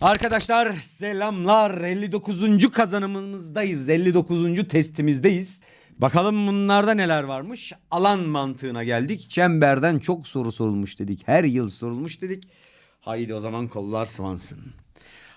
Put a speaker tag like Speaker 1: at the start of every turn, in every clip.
Speaker 1: Arkadaşlar selamlar. 59. kazanımımızdayız. 59. testimizdeyiz. Bakalım bunlarda neler varmış. Alan mantığına geldik. Çemberden çok soru sorulmuş dedik. Her yıl sorulmuş dedik. Haydi o zaman kollar sıvansın.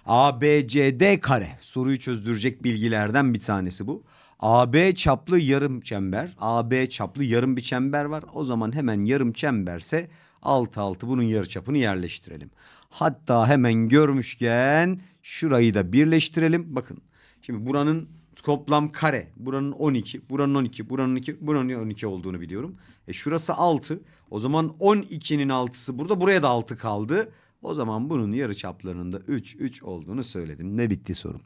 Speaker 1: ABCD kare soruyu çözdürecek bilgilerden bir tanesi bu. AB çaplı yarım çember. AB çaplı yarım bir çember var. O zaman hemen yarım çemberse alt altı bunun yarıçapını yerleştirelim. Hatta hemen görmüşken şurayı da birleştirelim. Bakın şimdi buranın toplam kare. Buranın 12, buranın 12, buranın 12, buranın 12 olduğunu biliyorum. E şurası 6. O zaman 12'nin 6'sı burada. Buraya da 6 kaldı. O zaman bunun yarı çaplarının da 3 3 olduğunu söyledim. Ne bitti sorum.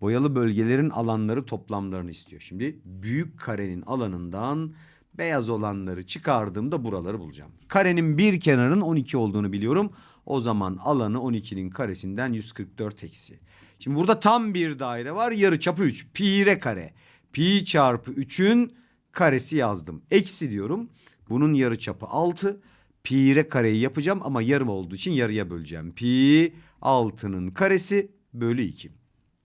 Speaker 1: Boyalı bölgelerin alanları toplamlarını istiyor. Şimdi büyük karenin alanından beyaz olanları çıkardığımda buraları bulacağım. Karenin bir kenarın 12 olduğunu biliyorum. O zaman alanı 12'nin karesinden 144 eksi. Şimdi burada tam bir daire var. Yarı çapı 3. Pi r kare. Pi çarpı 3'ün karesi yazdım. Eksi diyorum. Bunun yarı çapı 6. Pi r kareyi yapacağım ama yarım olduğu için yarıya böleceğim. Pi 6'nın karesi bölü 2.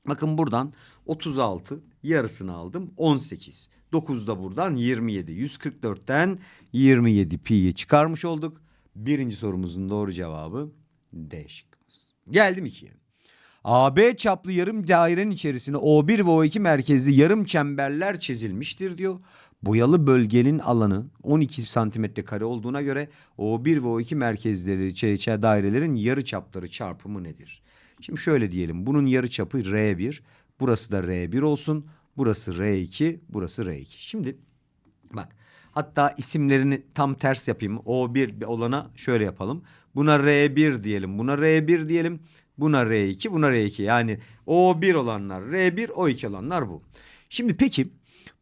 Speaker 1: Bakın buradan 36 yarısını aldım 18. 9 da buradan 27. 144'ten 27 pi'yi çıkarmış olduk. Birinci sorumuzun doğru cevabı D şıkkımız. Geldim ikiye. AB çaplı yarım dairenin içerisine O1 ve O2 merkezli yarım çemberler çizilmiştir diyor. Boyalı bölgenin alanı 12 santimetre kare olduğuna göre O1 ve O2 merkezleri çe- çe- dairelerin yarı çapları çarpımı nedir? Şimdi şöyle diyelim bunun yarı çapı R1 burası da R1 olsun burası R2 burası R2. Şimdi Bak hatta isimlerini tam ters yapayım. O1 olana şöyle yapalım. Buna R1 diyelim. Buna R1 diyelim. Buna R2 buna R2. Yani O1 olanlar R1 O2 olanlar bu. Şimdi peki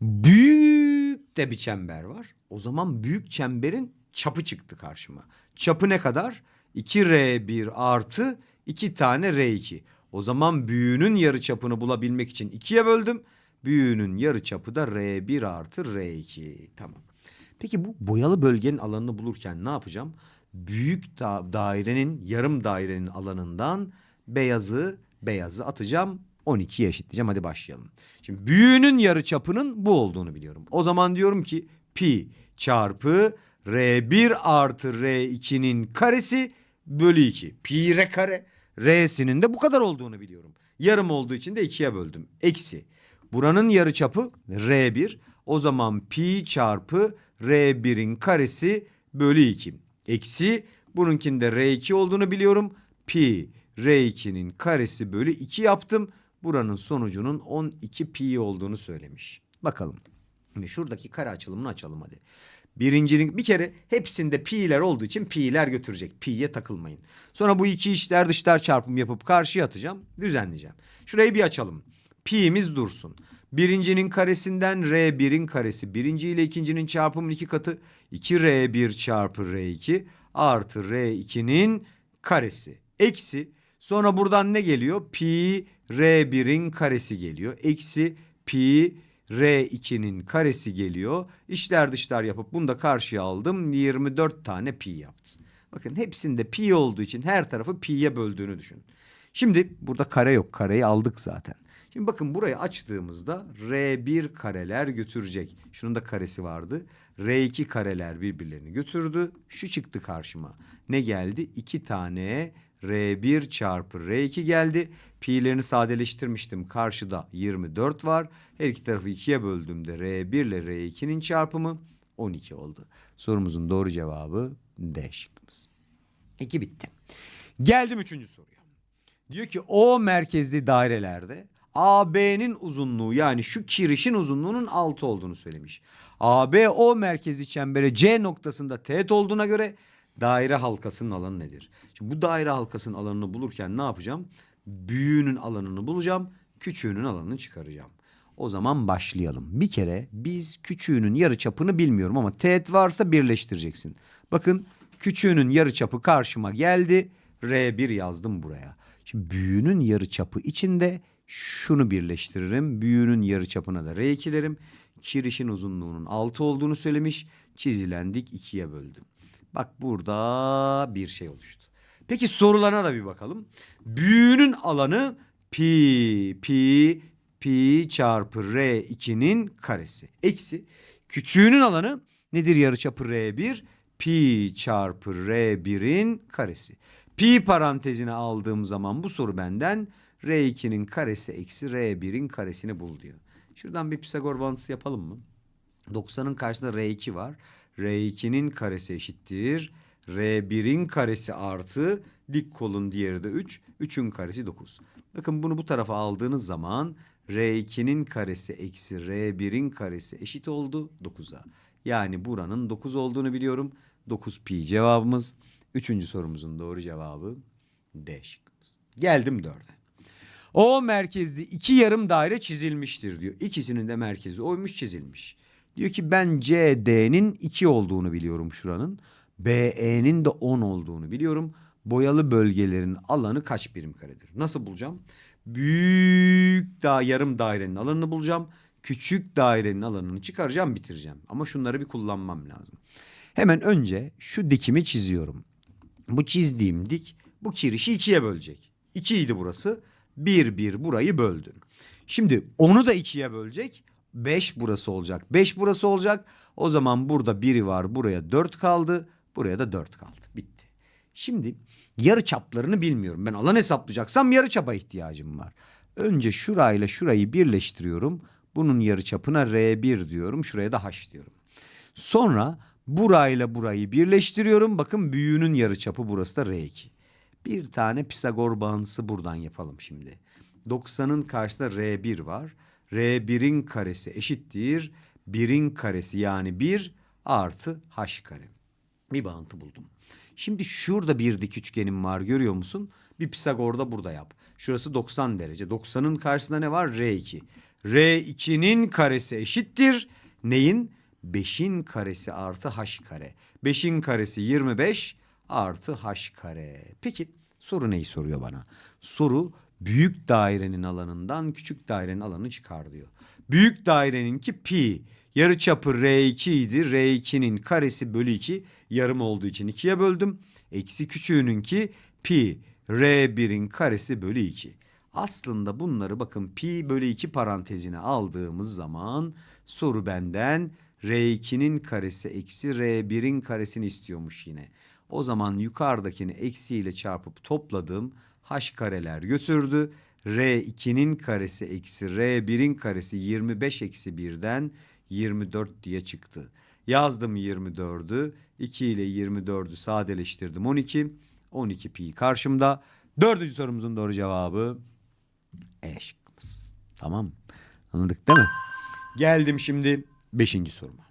Speaker 1: büyük de bir çember var. O zaman büyük çemberin çapı çıktı karşıma. Çapı ne kadar? 2R1 artı 2 tane R2. O zaman büyüğünün yarı çapını bulabilmek için 2'ye böldüm. Büyüğünün yarı çapı da R1 artı R2. Tamam. Peki bu boyalı bölgenin alanını bulurken ne yapacağım? Büyük da- dairenin yarım dairenin alanından beyazı beyazı atacağım. 12'ye eşitleyeceğim. Hadi başlayalım. Şimdi büyüğünün yarı çapının bu olduğunu biliyorum. O zaman diyorum ki pi çarpı R1 artı R2'nin karesi bölü 2. Pi R kare. R'sinin de bu kadar olduğunu biliyorum. Yarım olduğu için de 2'ye böldüm. Eksi. Buranın yarıçapı R1. O zaman pi çarpı R1'in karesi bölü 2. Eksi bununkinde R2 olduğunu biliyorum. Pi R2'nin karesi bölü 2 yaptım. Buranın sonucunun 12 pi olduğunu söylemiş. Bakalım. Şimdi şuradaki kare açılımını açalım hadi. Birincinin bir kere hepsinde pi'ler olduğu için pi'ler götürecek. Pi'ye takılmayın. Sonra bu iki içler dışlar çarpım yapıp karşıya atacağım. Düzenleyeceğim. Şurayı bir açalım. Pi'miz dursun. Birincinin karesinden R1'in karesi. Birinci ile ikincinin çarpımının iki katı. 2R1 çarpı R2 artı R2'nin karesi. Eksi. Sonra buradan ne geliyor? Pi R1'in karesi geliyor. Eksi pi R2'nin karesi geliyor. İşler dışlar yapıp bunu da karşıya aldım. 24 tane pi yaptı. Bakın hepsinde pi olduğu için her tarafı pi'ye böldüğünü düşün. Şimdi burada kare yok. Kareyi aldık zaten. Şimdi bakın burayı açtığımızda R1 kareler götürecek. Şunun da karesi vardı. R2 kareler birbirlerini götürdü. Şu çıktı karşıma. Ne geldi? 2 tane R1 çarpı R2 geldi. Pi'lerini sadeleştirmiştim. Karşıda 24 var. Her iki tarafı ikiye böldüğümde R1 ile R2'nin çarpımı 12 oldu. Sorumuzun doğru cevabı D şıkkımız. İki bitti. Geldim üçüncü soruya. Diyor ki O merkezli dairelerde AB'nin uzunluğu yani şu kirişin uzunluğunun 6 olduğunu söylemiş. AB O merkezli çembere C noktasında teğet olduğuna göre daire halkasının alanı nedir? Şimdi bu daire halkasının alanını bulurken ne yapacağım? Büyüğünün alanını bulacağım, küçüğünün alanını çıkaracağım. O zaman başlayalım. Bir kere biz küçüğünün yarı çapını bilmiyorum ama teğet varsa birleştireceksin. Bakın küçüğünün yarı çapı karşıma geldi. R1 yazdım buraya. Şimdi büyüğünün yarı çapı içinde şunu birleştiririm. Büyüğünün yarı çapına da R2 derim. Kirişin uzunluğunun 6 olduğunu söylemiş. Çizilendik ikiye böldüm. Bak burada bir şey oluştu. Peki sorularına da bir bakalım. Büyüğünün alanı pi pi pi çarpı r2'nin karesi. Eksi küçüğünün alanı nedir yarıçapı r1? Pi çarpı r1'in karesi. Pi parantezine aldığım zaman bu soru benden r2'nin karesi eksi r1'in karesini bul diyor. Şuradan bir Pisagor bağıntısı yapalım mı? 90'ın karşısında R2 var. R2'nin karesi eşittir. R1'in karesi artı dik kolun diğeri de 3. 3'ün karesi 9. Bakın bunu bu tarafa aldığınız zaman R2'nin karesi eksi R1'in karesi eşit oldu 9'a. Yani buranın 9 olduğunu biliyorum. 9 pi cevabımız. Üçüncü sorumuzun doğru cevabı D şıkkımız. Geldim dörde. O merkezli iki yarım daire çizilmiştir diyor. İkisinin de merkezi oymuş çizilmiş. Diyor ki ben CD'nin 2 olduğunu biliyorum şuranın. BE'nin de 10 olduğunu biliyorum. Boyalı bölgelerin alanı kaç birim karedir? Nasıl bulacağım? Büyük da yarım dairenin alanını bulacağım. Küçük dairenin alanını çıkaracağım bitireceğim. Ama şunları bir kullanmam lazım. Hemen önce şu dikimi çiziyorum. Bu çizdiğim dik bu kirişi ikiye bölecek. 2 idi burası. 1 1 burayı böldün. Şimdi onu da ikiye bölecek. 5 burası olacak. 5 burası olacak. O zaman burada biri var. Buraya 4 kaldı. Buraya da 4 kaldı. Bitti. Şimdi yarı çaplarını bilmiyorum. Ben alan hesaplayacaksam yarı çapa ihtiyacım var. Önce şurayla şurayı birleştiriyorum. Bunun yarı çapına R1 diyorum. Şuraya da H diyorum. Sonra burayla burayı birleştiriyorum. Bakın büyüğünün yarıçapı burası da R2. Bir tane Pisagor bağıntısı buradan yapalım şimdi. 90'ın karşısında R1 var. R1'in karesi eşittir. 1'in karesi yani 1 artı H kare. Bir bağıntı buldum. Şimdi şurada bir dik üçgenim var görüyor musun? Bir Pisagor'da burada yap. Şurası 90 derece. 90'ın karşısında ne var? R2. R2'nin karesi eşittir. Neyin? 5'in karesi artı h kare. 5'in karesi 25 artı h kare. Peki soru neyi soruyor bana? Soru büyük dairenin alanından küçük dairenin alanını çıkar diyor. Büyük daireninki pi. Yarıçapı R2 idi. R2'nin karesi bölü 2 yarım olduğu için 2'ye böldüm. Eksi küçüğününki pi. R1'in karesi bölü 2. Aslında bunları bakın pi bölü 2 parantezine aldığımız zaman soru benden R2'nin karesi eksi R1'in karesini istiyormuş yine. O zaman yukarıdakini eksiyle çarpıp topladım. H kareler götürdü. R2'nin karesi eksi R1'in karesi 25 eksi 1'den 24 diye çıktı. Yazdım 24'ü. 2 ile 24'ü sadeleştirdim 12. 12 pi karşımda. Dördüncü sorumuzun doğru cevabı E şıkkımız. Tamam Anladık değil mi? Geldim şimdi beşinci soruma.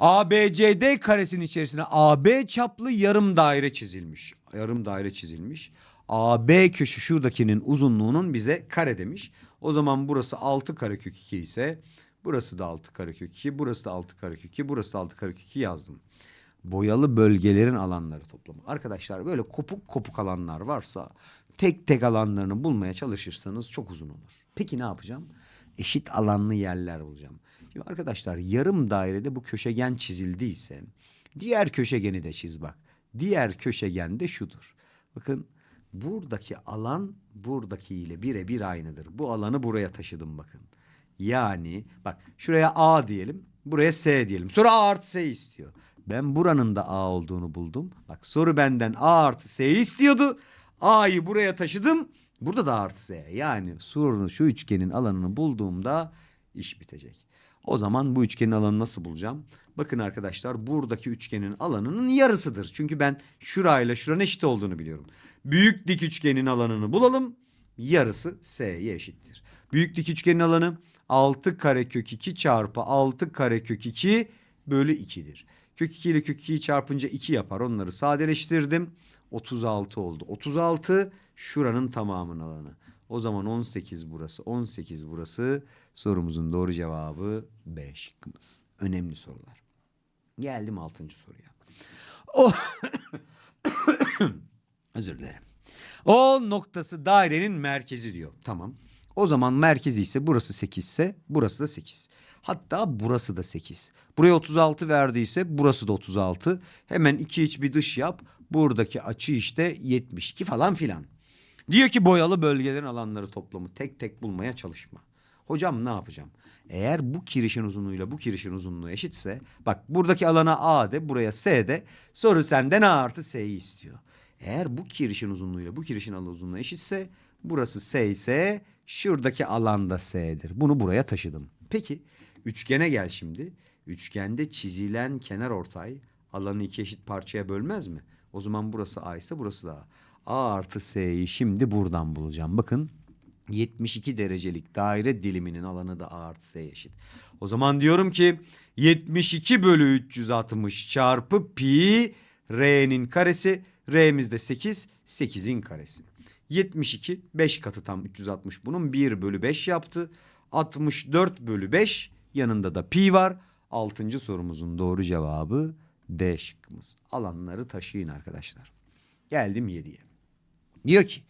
Speaker 1: ABCD karesinin içerisine AB çaplı yarım daire çizilmiş. Yarım daire çizilmiş. AB köşe şuradakinin uzunluğunun bize kare demiş. O zaman burası 6 karekök 2 ise burası da 6 karekök 2, burası da 6 karekök 2, burası da 6 karekök 2 yazdım. Boyalı bölgelerin alanları toplamı. Arkadaşlar böyle kopuk kopuk alanlar varsa tek tek alanlarını bulmaya çalışırsanız çok uzun olur. Peki ne yapacağım? Eşit alanlı yerler bulacağım. Şimdi arkadaşlar yarım dairede bu köşegen çizildiyse diğer köşegeni de çiz bak. Diğer köşegen de şudur. Bakın buradaki alan buradakiyle birebir aynıdır. Bu alanı buraya taşıdım bakın. Yani bak şuraya A diyelim. Buraya S diyelim. Sonra A artı S istiyor. Ben buranın da A olduğunu buldum. Bak soru benden A artı S istiyordu. A'yı buraya taşıdım. Burada da artı S. Yani sorunu şu üçgenin alanını bulduğumda iş bitecek. O zaman bu üçgenin alanını nasıl bulacağım? Bakın arkadaşlar buradaki üçgenin alanının yarısıdır. Çünkü ben şurayla şuranın eşit olduğunu biliyorum. Büyük dik üçgenin alanını bulalım. Yarısı S'ye eşittir. Büyük dik üçgenin alanı 6 karekök 2 çarpı 6 karekök 2 bölü 2'dir. Kök 2 ile kök 2'yi çarpınca 2 yapar. Onları sadeleştirdim. 36 oldu. 36 şuranın tamamının alanı. O zaman 18 burası, 18 burası. Sorumuzun doğru cevabı B şıkkımız. Önemli sorular. Geldim 6. soruya. O Özür dilerim. O noktası dairenin merkezi diyor. Tamam. O zaman merkezi ise burası 8 ise burası da 8. Hatta burası da 8. Buraya 36 verdiyse burası da 36. Hemen iki iç bir dış yap. Buradaki açı işte 72 falan filan. Diyor ki boyalı bölgelerin alanları toplamı tek tek bulmaya çalışma. Hocam ne yapacağım? Eğer bu kirişin uzunluğuyla bu kirişin uzunluğu eşitse bak buradaki alana A de buraya S de soru senden A artı S'yi istiyor. Eğer bu kirişin uzunluğuyla bu kirişin alan uzunluğu eşitse burası S ise şuradaki alanda S'dir. Bunu buraya taşıdım. Peki üçgene gel şimdi. Üçgende çizilen kenar ortay alanı iki eşit parçaya bölmez mi? O zaman burası A ise burası da A. A artı S'yi şimdi buradan bulacağım. Bakın 72 derecelik daire diliminin alanı da A artı S'ye eşit. O zaman diyorum ki 72 bölü 360 çarpı pi R'nin karesi. R'miz de 8. 8'in karesi. 72 5 katı tam 360 bunun 1 bölü 5 yaptı. 64 bölü 5 yanında da pi var. 6. sorumuzun doğru cevabı D şıkkımız. Alanları taşıyın arkadaşlar. Geldim 7'ye. Diyor ki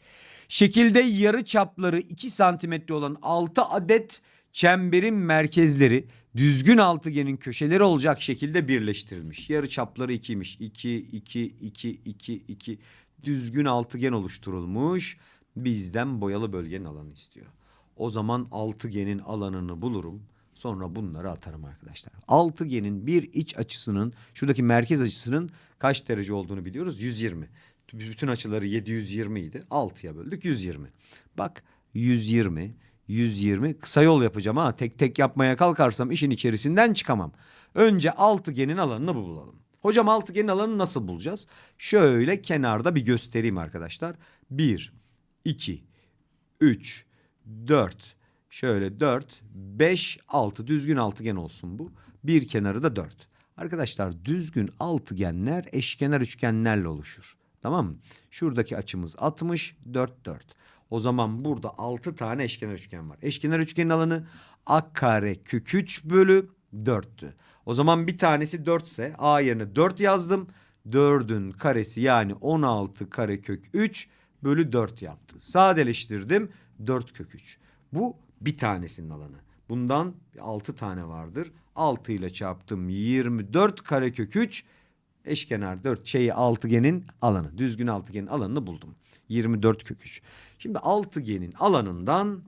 Speaker 1: şekilde yarı çapları 2 santimetre olan 6 adet çemberin merkezleri düzgün altıgenin köşeleri olacak şekilde birleştirilmiş. Yarı çapları 2'ymiş. 2, 2, 2, 2, 2 düzgün altıgen oluşturulmuş. Bizden boyalı bölgenin alanı istiyor. O zaman altıgenin alanını bulurum. Sonra bunları atarım arkadaşlar. Altıgenin bir iç açısının şuradaki merkez açısının kaç derece olduğunu biliyoruz? 120. Bütün açıları 720 idi. 6'ya böldük 120. Bak 120, 120 kısa yol yapacağım ha. Tek tek yapmaya kalkarsam işin içerisinden çıkamam. Önce altıgenin alanını bulalım. Hocam altıgenin alanını nasıl bulacağız? Şöyle kenarda bir göstereyim arkadaşlar. 1, 2, 3, 4, şöyle 4, 5, 6 düzgün altıgen olsun bu. Bir kenarı da 4. Arkadaşlar düzgün altıgenler eşkenar üçgenlerle oluşur. Tamam mı? Şuradaki açımız 60, 4, 4. O zaman burada 6 tane eşkenar üçgen var. Eşkenar üçgenin alanı a kare kök 3 bölü 4'tü. O zaman bir tanesi 4 ise a yerine 4 yazdım. 4'ün karesi yani 16 kare kök 3 bölü 4 yaptı. Sadeleştirdim 4 kök 3. Bu bir tanesinin alanı. Bundan 6 tane vardır. 6 ile çarptım 24 kare kök 3 eşkenar 4 şeyi altıgenin alanı. Düzgün altıgenin alanını buldum. 24 kök 3. Şimdi altıgenin alanından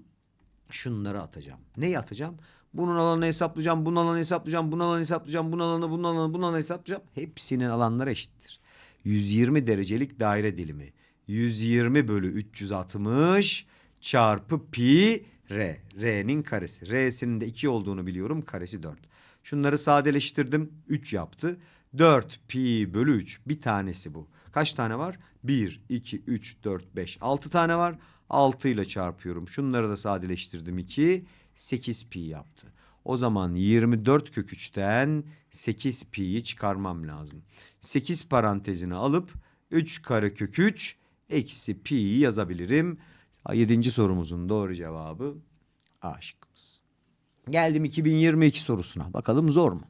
Speaker 1: şunları atacağım. Neyi atacağım? Bunun alanını hesaplayacağım, bunun alanını hesaplayacağım, bunun alanını hesaplayacağım, bunun alanını, bunun alanını, bunun alanını hesaplayacağım. Hepsinin alanları eşittir. 120 derecelik daire dilimi. 120 bölü 360 çarpı pi r. R'nin karesi. R'sinin de 2 olduğunu biliyorum. Karesi 4. Şunları sadeleştirdim. 3 yaptı. 4 pi bölü 3. Bir tanesi bu. Kaç tane var? 1, 2, 3, 4, 5, 6 tane var. 6 ile çarpıyorum. Şunları da sadeleştirdim 2. 8 pi yaptı. O zaman 24 kök 3'ten 8 pi'yi çıkarmam lazım. 8 parantezini alıp 3 kare kök 3 eksi pi'yi yazabilirim. 7. sorumuzun doğru cevabı A şıkkımız. Geldim 2022 sorusuna. Bakalım zor mu?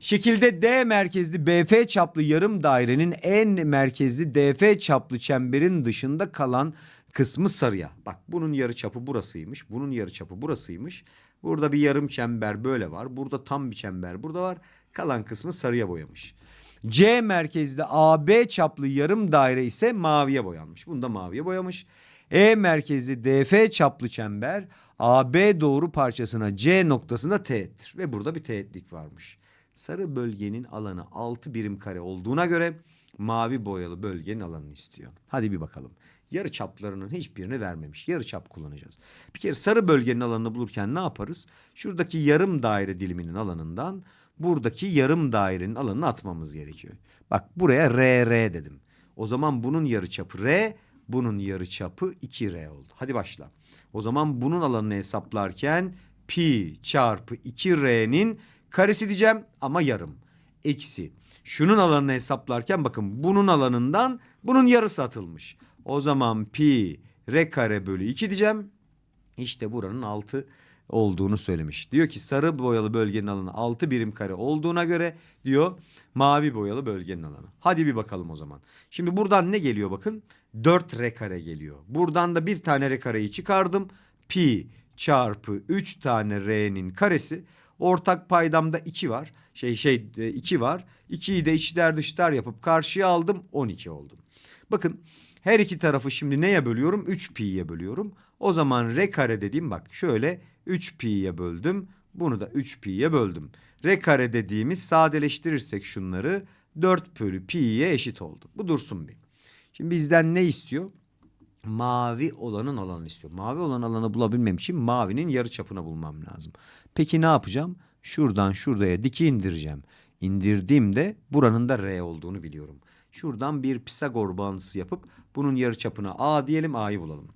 Speaker 1: Şekilde D merkezli BF çaplı yarım dairenin en merkezli DF çaplı çemberin dışında kalan kısmı sarıya. Bak bunun yarı çapı burasıymış. Bunun yarı çapı burasıymış. Burada bir yarım çember böyle var. Burada tam bir çember burada var. Kalan kısmı sarıya boyamış. C merkezli AB çaplı yarım daire ise maviye boyanmış. Bunu da maviye boyamış. E merkezli DF çaplı çember AB doğru parçasına C noktasında teğettir. Ve burada bir teğetlik varmış. Sarı bölgenin alanı 6 birim kare olduğuna göre mavi boyalı bölgenin alanını istiyor. Hadi bir bakalım. Yarı çaplarının hiçbirini vermemiş. Yarı çap kullanacağız. Bir kere sarı bölgenin alanını bulurken ne yaparız? Şuradaki yarım daire diliminin alanından buradaki yarım dairenin alanını atmamız gerekiyor. Bak buraya RR dedim. O zaman bunun yarı çapı R, bunun yarı çapı 2R oldu. Hadi başla. O zaman bunun alanını hesaplarken pi çarpı 2R'nin karesi diyeceğim ama yarım. Eksi. Şunun alanını hesaplarken bakın bunun alanından bunun yarısı atılmış. O zaman pi r kare bölü 2 diyeceğim. İşte buranın 6 olduğunu söylemiş. Diyor ki sarı boyalı bölgenin alanı 6 birim kare olduğuna göre diyor mavi boyalı bölgenin alanı. Hadi bir bakalım o zaman. Şimdi buradan ne geliyor bakın? 4 r kare geliyor. Buradan da bir tane r kareyi çıkardım. Pi çarpı 3 tane r'nin karesi. Ortak paydamda 2 var. Şey şey 2 var. 2'yi de içler dışlar yapıp karşıya aldım 12 oldum. Bakın her iki tarafı şimdi neye bölüyorum? 3 pi'ye bölüyorum. O zaman r kare dediğim bak şöyle 3 pi'ye böldüm. Bunu da 3 pi'ye böldüm. R kare dediğimiz sadeleştirirsek şunları 4 bölü pi'ye eşit oldu. Bu dursun bir. Şimdi bizden ne istiyor? Mavi olanın alanını istiyor. Mavi olan alanı bulabilmem için mavinin yarı çapını bulmam lazım. Peki ne yapacağım? Şuradan şuraya diki indireceğim. İndirdiğimde buranın da R olduğunu biliyorum. Şuradan bir Pisagor bağıntısı yapıp bunun yarı çapına A diyelim A'yı bulalım.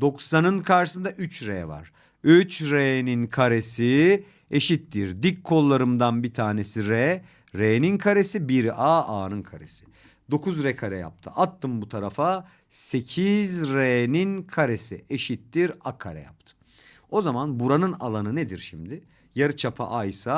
Speaker 1: 90'ın karşısında 3R var. 3R'nin karesi eşittir. Dik kollarımdan bir tanesi R. R'nin karesi 1A A'nın karesi. 9R kare yaptı. Attım bu tarafa 8R'nin karesi eşittir A kare yaptı. O zaman buranın alanı nedir şimdi? Yarıçapı A ise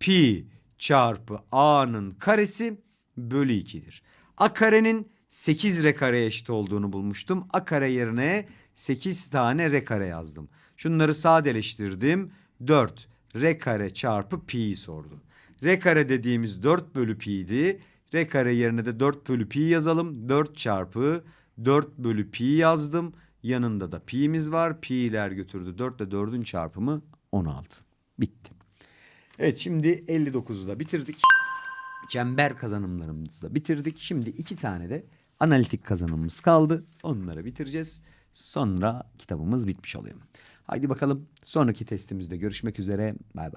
Speaker 1: pi çarpı A'nın karesi bölü 2'dir. A karenin 8 R kare eşit olduğunu bulmuştum. A kare yerine 8 tane R kare yazdım. Şunları sadeleştirdim. 4 R kare çarpı pi'yi sordu. R kare dediğimiz 4 bölü pi'ydi. R kare yerine de 4 bölü pi yazalım. 4 çarpı 4 bölü pi yazdım. Yanında da pi'miz var. Pi'ler götürdü. 4 ile 4'ün çarpımı 16. Bitti. Evet şimdi 59'u da bitirdik. Çember kazanımlarımızı da bitirdik. Şimdi iki tane de analitik kazanımımız kaldı. Onları bitireceğiz. Sonra kitabımız bitmiş oluyor. Haydi bakalım sonraki testimizde görüşmek üzere. Bay bay.